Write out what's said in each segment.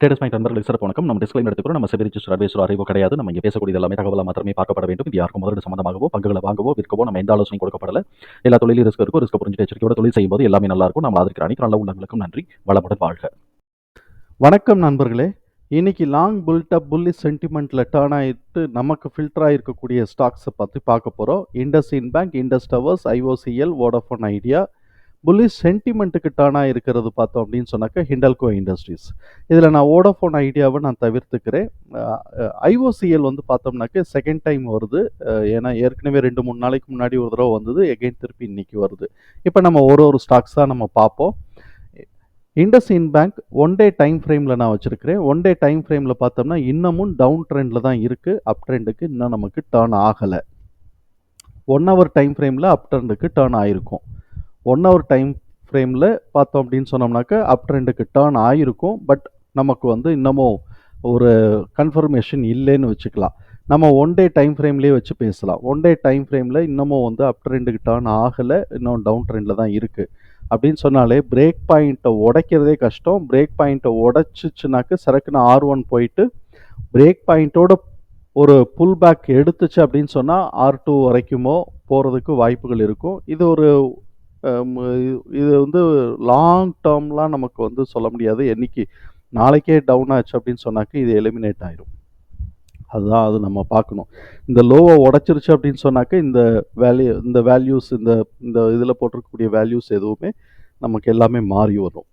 Traders point நண்பர்களுக்கு சிறப்பு வணக்கம். நம்ம டிஸ்கிளைம் எடுத்துக்கிறோம் நம்ம செபி ரிஜிஸ்டர் அட்வைசர் அறிவோ கிடையாது. நம்ம இங்கே பேசக்கூடிய எல்லாமே தகவலாக மாத்திரமே பார்க்கப்பட வேண்டும். இது யாருக்கும் முதலீடு சம்மந்தமாகவோ பங்குகளை வாங்கவோ விற்கவோ நம்ம எந்த ஆலோசனை கொடுக்கப்படல. எல்லா தொழிலும் ரிஸ்க் இருக்கும் ரிஸ்க் புரிஞ்சு எச்சரிக்கையோட தொழில் செய்யும்போது எல்லாமே நல்லா இருக்கும். நம்ம அதற்கு அனைத்து நல்ல உள்ளங்களுக்கும் நன்றி. வளமுடன் வாழ்க. வணக்கம் நண்பர்களே. இன்னைக்கு லாங் புல்டப் புல்லி சென்டிமெண்ட்டில் டேர்ன் ஆகிட்டு நமக்கு ஃபில்டர் இருக்கக்கூடிய ஸ்டாக்ஸை பற்றி பார்க்க போகிறோம் IndusInd Bank Indus Towers IOCL Vodafone Idea bullish சென்டிமெண்ட்டுக்கு turn இருக்கிறது பார்த்தோம் அப்படின்னு சொன்னாக்க ஹிண்டல்கோ இண்டஸ்ட்ரீஸ் இதில் நான் ஓடோஃபோன் ஐடியாவை நான் தவிர்த்துக்கிறேன். ஐஓசிஎல் வந்து பார்த்தோம்னாக்க செகண்ட் டைம் வருது. ஏன்னா ஏற்கனவே ரெண்டு மூணு நாளைக்கு முன்னாடி ஒரு தடவை வந்தது. எகைன் திருப்பி இன்னைக்கு வருது. இப்போ நம்ம ஒரு ஒரு ஸ்டாக்ஸ் தான் நம்ம பார்ப்போம். IndusInd Bank one day time ஃப்ரேமில் நான் வச்சுருக்கிறேன். ஒன் டே டைம் ஃப்ரேமில் பார்த்தோம்னா இன்னமும் டவுன் ட்ரெண்டில் தான் இருக்குது அப் ட்ரெண்டுக்கு இன்னும் நமக்கு டேர்ன் ஆகலை. ஒன் ஹவர் டைம் ஃப்ரேமில் அப் ட்ரெண்டுக்கு டேர்ன் ஆகிருக்கும் ஒன் ஹவர் டைம் ஃப்ரேமில் பார்த்தோம் அப்படின்னு சொன்னோம்னாக்கா அப் ட்ரெண்டுக்கு டேர்ன் ஆகிருக்கும் பட் நமக்கு வந்து இன்னமும் ஒரு கன்ஃபர்மேஷன் இல்லைன்னு வச்சுக்கலாம். நம்ம ஒன் டே டைம் ஃப்ரேம்லேயே வச்சு பேசலாம். ஒன் டே டைம் ஃப்ரேமில் இன்னமும் வந்து அப் ட்ரெண்டுக்கு டேர்ன் ஆகலை. இன்னும் டவுன் ட்ரெண்டில் தான் இருக்குது அப்படின்னு சொன்னாலே பிரேக் பாயிண்ட்டை உடைக்கிறதே கஷ்டம். பிரேக் பாயிண்ட்டை உடைச்சிச்சுனாக்க சரக்குன்னு ஆர் ஒன் போயிட்டு பிரேக் பாயிண்ட்டோட ஒரு புல் பேக் எடுத்துச்சு அப்படின்னு சொன்னால் ஆர் டூ வரைக்குமோ போகிறதுக்கு வாய்ப்புகள் இருக்கும். இது ஒரு இது- வந்து லாங் டேர்ம்லாம் நமக்கு வந்து சொல்ல முடியாது. என்னைக்கு நாளைக்கே டவுன் ஆச்சு அப்படின்னு சொன்னாக்க இது எலிமினேட் ஆயிரும். அதுதான் அது நம்ம பார்க்கணும். இந்த லோவை உடைச்சிருச்சு அப்படின்னு சொன்னாக்க இந்த வேல்யூ இந்த வேல்யூஸ் இந்த இந்த இதில் போட்டிருக்கக்கூடிய வேல்யூஸ் எதுவுமே நமக்கு எல்லாமே மாறி வரும்.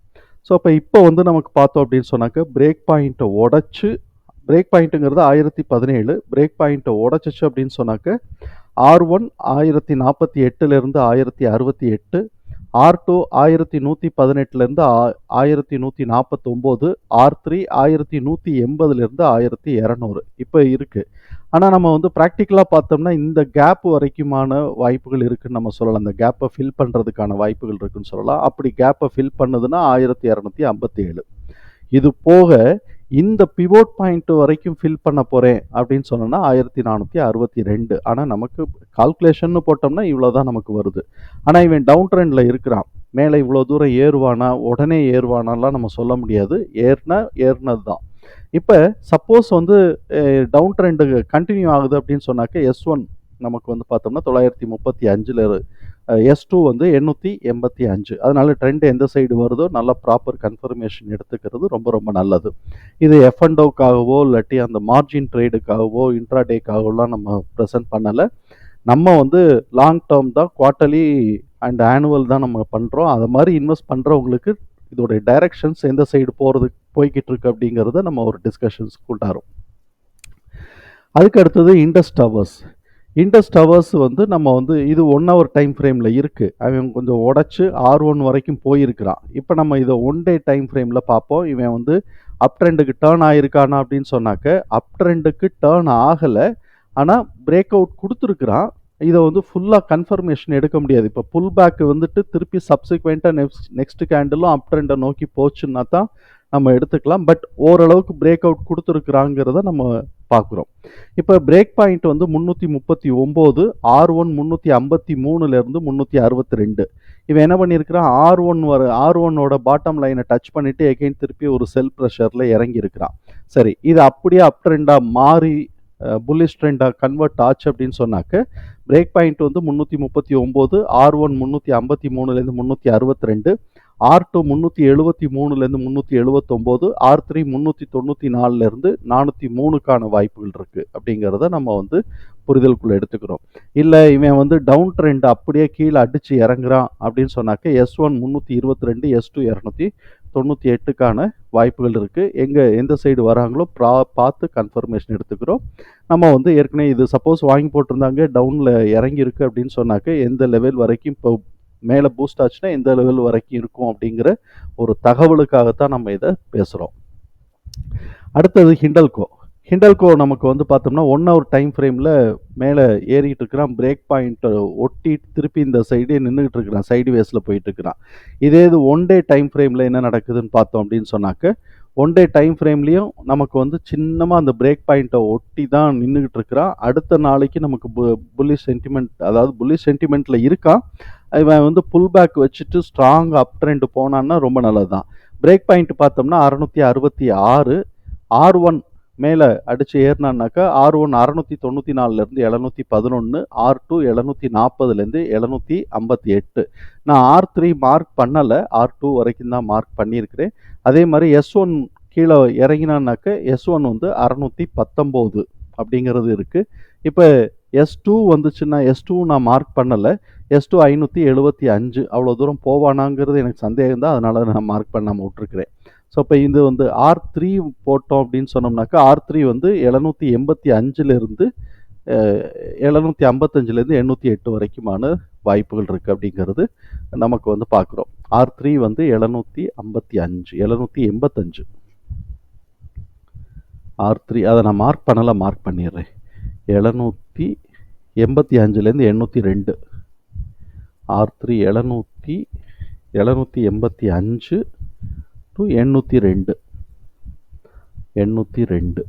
ஸோ அப்போ இப்போ வந்து நமக்கு பார்த்தோம் அப்படின்னு சொன்னாக்க பிரேக் பாயிண்ட்டை உடச்சி பிரேக் பாயிண்ட்டுங்கிறது ஆயிரத்தி பதினேழு. பிரேக் பாயிண்ட்டை உடச்சிச்சு அப்படின்னு சொன்னாக்க ஆர் ஒன் ஆயிரத்தி நாற்பத்தி எட்டுலேருந்து ஆயிரத்தி அறுபத்தி எட்டு ஆர் டூ ஆயிரத்தி நூற்றி பதினெட்டுலேருந்து ஆயிரத்தி நூற்றி நாற்பத்தொம்போது ஆர் த்ரீ ஆயிரத்தி நூற்றி எண்பதுலேருந்து ஆயிரத்தி இரநூறு. இப்போ இருக்குது ஆனால் நம்ம வந்து ப்ராக்டிக்கலாக பார்த்தோம்னா இந்த கேப் வரைக்குமான வாய்ப்புகள் இருக்குன்னு நம்ம சொல்லலாம். அந்த கேப்பை ஃபில் பண்ணுறதுக்கான வாய்ப்புகள் இருக்குன்னு சொல்லலாம். அப்படி கேப்பை ஃபில் பண்ணுதுன்னா ஆயிரத்தி இரநூத்தி ஐம்பத்தி ஏழு இது போக இந்த பிவோட் பாயிண்ட் வரைக்கும் ஃபில் பண்ண போகிறேன் அப்படின்னு சொன்னோன்னா ஆயிரத்தி நானூற்றி அறுபத்தி ரெண்டு. ஆனால் நமக்கு கால்குலேஷன்னு போட்டோம்னா இவ்வளோ தான் நமக்கு வருது. ஆனால் இவன் டவுன் ட்ரெண்டில் இருக்கிறான். மேலே இவ்வளோ தூரம் ஏறுவானா? உடனே ஏறுவானாலாம் நம்ம சொல்ல முடியாது. ஏறினா ஏறினது தான் இப்போ சப்போஸ் வந்து டவுன் ட்ரெண்டு கண்டினியூ ஆகுது அப்படின்னு சொன்னாக்க எஸ் ஒன் நமக்கு வந்து பார்த்தோம்னா தொள்ளாயிரத்தி முப்பத்தி அஞ்சில் எஸ் டூ வந்து எண்ணூற்றி எண்பத்தி அஞ்சு. அதனால் ட்ரெண்ட் எந்த சைடு வருதோ நல்ல ப்ராப்பர் கன்ஃபர்மேஷன் எடுத்துக்கிறது ரொம்ப ரொம்ப நல்லது. இது எஃப் அண்ட் ஓக்காகவோ இல்லாட்டி அந்த மார்ஜின் ட்ரேடுக்காகவோ இன்ட்ராடேக்காகவோலாம் நம்ம ப்ரெசென்ட் பண்ணலை. நம்ம வந்து லாங் டேர்ம் தான் குவார்ட்டர்லி அண்ட் ஆனுவல் தான் நம்ம பண்ணுறோம் அதை மாதிரி இன்வெஸ்ட் பண்ணுறவங்களுக்கு இதோடைய டைரக்ஷன்ஸ் எந்த சைடு போகிறது போய்கிட்டு இருக்கு அப்படிங்கிறத நம்ம ஒரு டிஸ்கஷன்ஸ் கொண்டாரோம் அதுக்கு அடுத்தது இண்டஸ் டவர்ஸ் இண்டஸ் டவர்ஸ் வந்து நம்ம வந்து இது ஒன் ஹவர் டைம் ஃப்ரேமில் இருக்குது அவன் கொஞ்சம் உடச்சி ஆர் ஒன் வரைக்கும் போயிருக்கிறான். இப்போ நம்ம இதை ஒன் டே டைம் ஃப்ரேமில் பார்ப்போம். இவன் வந்து அப் ட்ரெண்டுக்கு டேர்ன் ஆயிருக்கானா அப்படின்னு சொன்னாக்க அப் ட்ரெண்டுக்கு டேர்ன் ஆகலை. ஆனால் பிரேக் அவுட் கொடுத்துருக்குறான். இதை வந்து ஃபுல்லாக கன்ஃபர்மேஷன் எடுக்க முடியாது. இப்போ புல் பேக் வந்துட்டு திருப்பி சப்சிக்வெண்ட்டாக நெக்ஸ்ட் நெக்ஸ்ட் கேண்டிலும் அப் ட்ரெண்டை நோக்கி போச்சுன்னா தான் நம்ம எடுத்துக்கலாம். பட் ஓரளவுக்கு பிரேக் அவுட் கொடுத்துருக்குறாங்கிறத நம்ம பார்க்குறோம். இப்போ பிரேக் பாயிண்ட் வந்து முந்நூற்றி முப்பத்தி ஒம்பது ஆர் ஒன் முந்நூற்றி ஐம்பத்தி மூணுலேருந்து முந்நூற்றி அறுபத்தி ரெண்டு. இவன் என்ன பண்ணியிருக்கிறான்? ஆர் ஒன் வர ஆர் ஒன்னோட பாட்டம் லைனை டச் பண்ணிவிட்டு எகைன் திருப்பி ஒரு செல் ப்ரெஷரில் இறங்கி இருக்கிறான் சரி இது அப்படியே அப் ட்ரெண்டாக மாறி புல்லிஷ் ட்ரெண்டாக கன்வெர்ட் ஆச்சு அப்படின்னு சொன்னாக்க பிரேக் பாயிண்ட் வந்து முந்நூற்றி முப்பத்தி ஒம்பது ஆர் ஒன் முந்நூற்றி ஐம்பத்தி மூணுலேருந்து முந்நூற்றி அறுபத்தி ரெண்டு ஆர் டூ முந்நூற்றி எழுபத்தி மூணுலேருந்து முந்நூற்றி எழுபத்தொம்போது ஆர் த்ரீ முந்நூற்றி தொண்ணூற்றி நாலுலேருந்து நானூற்றி மூணுக்கான வாய்ப்புகள் இருக்குது அப்படிங்கிறத நம்ம வந்து புரிதலுக்குள்ளே எடுத்துக்கிறோம். இல்லை இவன் வந்து டவுன் ட்ரெண்ட் அப்படியே கீழே அடித்து இறங்குறான் அப்படின்னு சொன்னாக்க எஸ் ஒன் முந்நூற்றி இருபத்தி ரெண்டு எஸ் டூ இரநூத்தி தொண்ணூற்றி எட்டுக்கான வாய்ப்புகள் இருக்குது எங்கே எந்த சைடு வராங்களோ ப்ரா பார்த்து கன்ஃபர்மேஷன் எடுத்துக்கிறோம். நம்ம வந்து ஏற்கனவே இது சப்போஸ் வாங்கி போட்டிருந்தாங்க டவுனில் இறங்கியிருக்கு அப்படின்னு சொன்னாக்க எந்த லெவல் வரைக்கும் இப்போ மேலே பூஸ்ட் ஆச்சுன்னா எந்த லெவல் வரைக்கும் இருக்கும் அப்படிங்கிற ஒரு தகவலுக்காகத்தான் நம்ம இதை பேசுகிறோம் அடுத்தது ஹிண்டல்கோ ஹிண்டல்கோ நமக்கு வந்து பார்த்தோம்னா ஒன் ஹவர் டைம் ஃப்ரேமில் மேலே ஏறிக்கிட்டு இருக்கிறான். பிரேக் பாயிண்ட்டை ஒட்டி திருப்பி இந்த சைடே நின்றுக்கிட்டு இருக்கிறான். சைடு வேஸில் போயிட்டு இருக்கிறான். இதே இது ஒன் டே டைம் ஃப்ரேமில் என்ன நடக்குதுன்னு பார்த்தோம் அப்படின்னு சொன்னாக்க ஒன் டே டைம் ஃப்ரேம்லேயும் நமக்கு வந்து சின்னமாக அந்த பிரேக் பாயிண்ட்டை ஒட்டி தான் நின்றுக்கிட்டு இருக்கிறான். அடுத்த நாளைக்கு நமக்கு பு புல்லிஷ் சென்டிமெண்ட் அதாவது புல்லி சென்டிமெண்ட்டில் இருக்கான். இவன் வந்து புல் பேக் வச்சுட்டு ஸ்ட்ராங் அப் ட்ரெண்ட் போனான்னா ரொம்ப நல்லது தான் பிரேக் பாயிண்ட் பார்த்தோம்னா அறநூற்றி அறுபத்தி ஆறு ஆர் ஒன் மேலே அடித்து ஏறினான்னாக்கா ஆர் ஒன் அறநூற்றி தொண்ணூற்றி நாலுலேருந்து எழுநூற்றி பதினொன்று ஆர் டூ எழுநூற்றி நாற்பதுலேருந்து எழுநூற்றி ஐம்பத்தி எட்டு. நான் ஆர் த்ரீ மார்க் பண்ணலை ஆர் டூ வரைக்கும் தான் மார்க் பண்ணியிருக்கிறேன். அதே மாதிரி எஸ் ஒன் கீழே இறங்கினான்னாக்க எஸ் ஒன் வந்து அறநூற்றி பத்தொம்போது அப்படிங்கிறது இருக்குது இப்போ எஸ் டூ வந்துச்சுன்னா எஸ் டூ நான் மார்க் பண்ணலை. எஸ் டூ ஐநூற்றி எழுபத்தி அஞ்சு. அவ்வளோ தூரம் போவானாங்கிறது எனக்கு சந்தேகம் தான் அதனால் நான் மார்க் பண்ணாமல் விட்ருக்கிறேன் ஸோ இப்போ இது வந்து ஆர் த்ரீ போட்டோம் அப்படின்னு சொன்னோம்னாக்கா ஆர் த்ரீ வந்து எழுநூற்றி எண்பத்தி அஞ்சுலேருந்து எழுநூற்றி ஐம்பத்தஞ்சிலேருந்து எண்ணூற்றி எட்டு வரைக்குமான வாய்ப்புகள் இருக்குது அப்படிங்கிறது நமக்கு வந்து பார்க்குறோம். ஆர் த்ரீ வந்து எழுநூற்றி ஐம்பத்தி அஞ்சு எழுநூற்றி எண்பத்தஞ்சு. ஆர் த்ரீ அதை நான் மார்க் பண்ணலை மார்க் பண்ணிடுறேன். எழுநூற்றி எண்பத்தி அஞ்சுலேருந்து எண்ணூற்றி ரெண்டு. ஆர் த்ரீ எழுநூற்றி எழுநூற்றி எண்பத்தி அஞ்சு டு எண்ணூற்றி ரெண்டு. எண்ணூற்றி ரெண்டு.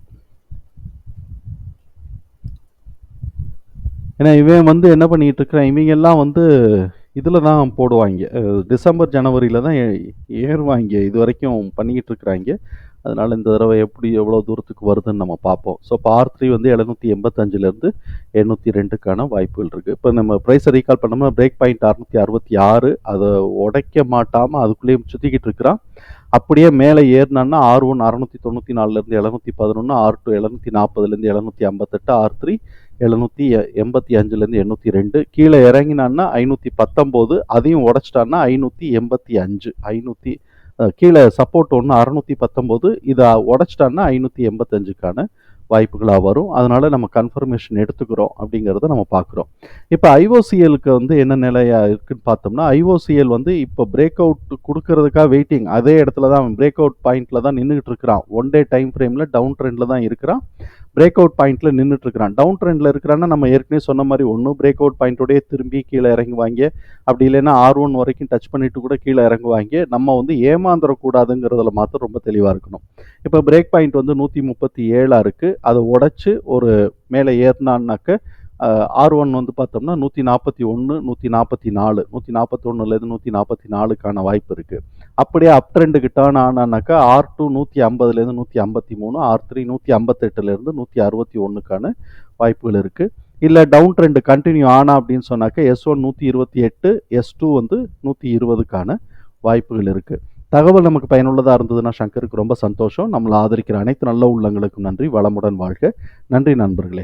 ஏன்னா இவன் வந்து என்ன பண்ணிகிட்டு இருக்கிறான் இவங்க எல்லாம் வந்து இதில் தான் போடுவாங்க. டிசம்பர் ஜனவரியில் தான் ஏறுவாங்க. இது வரைக்கும் பண்ணிக்கிட்டு இருக்கிறாங்க அதனால் இந்த தடவை எப்படி எவ்வளோ தூரத்துக்கு வருதுன்னு நம்ம பார்ப்போம். ஸோ இப்போ ஆர் த்ரீ வந்து எழுநூற்றி எண்பத்தஞ்சிலேருந்து எண்ணூற்றி ரெண்டுக்கான வாய்ப்புகள் இருக்குது இப்போ நம்ம ப்ரைஸை ரீகால் பண்ணோம்னா பிரேக் பாயிண்ட் அறுநூற்றி அறுபத்தி ஆறு அதை உடைக்க மாட்டாமல் அதுக்குள்ளேயே சுற்றிக்கிட்டு இருக்கிறான். அப்படியே மேலே ஏறினான்னா ஆர் ஒன் அறநூற்றி தொண்ணூற்றி நாலுலேருந்து எழுநூற்றி பதினொன்று ஆர் டூ எழுநூற்றி நாற்பதுலேருந்து எழுநூற்றி ஐம்பத்தெட்டு ஆர் த்ரீ எழுநூற்றி எண்பத்தி அஞ்சுலேருந்து எண்ணூற்றி ரெண்டு கீழே இறங்கினான்னா ஐநூற்றி பத்தொம்போது அதையும் உடச்சிட்டான்னா ஐநூற்றி எண்பத்தி அஞ்சு ஐநூற்றி கீழே சப்போர்ட் ஒன்று அறநூற்றி பத்தொம்போது இதை உடச்சிட்டான்னா ஐநூற்றி எண்பத்தஞ்சுக்கான வாய்ப்புகளாக வரும். அதனால் நம்ம கன்ஃபர்மேஷன் எடுத்துக்கிறோம் அப்படிங்கிறத நம்ம பார்க்குறோம். இப்போ ஐஓசிஎலுக்கு வந்து என்ன நிலையாக இருக்குன்னு பார்த்தோம்னா ஐஓசிஎல் வந்து இப்போ பிரேக் அவுட் கொடுக்கறதுக்காக வெயிட்டிங் அதே இடத்துல தான் அவன் பிரேக் அவுட் பாயிண்டில் தான் நின்றுக்கிட்டு இருக்கிறான். ஒன் டே டைம் ஃப்ரேமில் டவுன் ட்ரெண்டில் தான் இருக்கிறான். பிரேக் அவுட் பாயிண்ட்ல நின்றுட்டு இருக்கிறான் டவுன் ட்ரெண்டில் இருக்கிறான்னா நம்ம ஏற்கனவே சொன்ன மாதிரி ஒன்றும் பிரேக் அவுட் பாயிண்ட்டோடய திரும்பி கீழே இறங்குவாங்க. அப்படி இல்லைன்னா ஆர் ஒன் வரைக்கும் டச் பண்ணிட்டு கூட கீழே இறங்குவாங்க. நம்ம வந்து ஏமாந்துடக்கூடாதுங்கிறதுல மாத்திரம் ரொம்ப தெளிவாக இருக்கணும். இப்போ பிரேக் பாயிண்ட் வந்து நூற்றி முப்பத்தி ஏழாக இருக்குது அதை உடச்சி ஒரு மேலே ஏறினான்னாக்க ஆர் ஒன் வந்து பார்த்தோம்னா நூற்றி நாற்பத்தி ஒன்று நூற்றி நாற்பத்தி நாலு நூற்றி நாற்பத்தொன்னுலேருந்து நூற்றி நாற்பத்தி நாலுக்கான வாய்ப்பு இருக்குது அப்படியே அப் ட்ரெண்டுக்கு டேர்ன் ஆனானாக்கா ஆர் டூ நூற்றி ஐம்பதுலேருந்து நூற்றி ஐம்பத்தி மூணு ஆர் த்ரீ நூற்றி ஐம்பத்தெட்டுலேருந்து நூற்றி அறுபத்தி ஒன்றுக்கான வாய்ப்புகள் இருக்குது இல்லை டவுன் ட்ரெண்டு கண்டினியூ ஆனா அப்படின்னு சொன்னாக்க எஸ் ஒன் நூற்றி இருபத்தி எட்டு எஸ் டூ வந்து நூற்றி இருபதுக்கான வாய்ப்புகள் இருக்குது தகவல் நமக்கு பயனுள்ளதாக இருந்ததுன்னா சங்கருக்கு ரொம்ப சந்தோஷம். நம்மளை ஆதரிக்கிற அனைத்து நல்ல உள்ளங்களுக்கும் நன்றி வளமுடன் வாழ்க. நன்றி நண்பர்களே.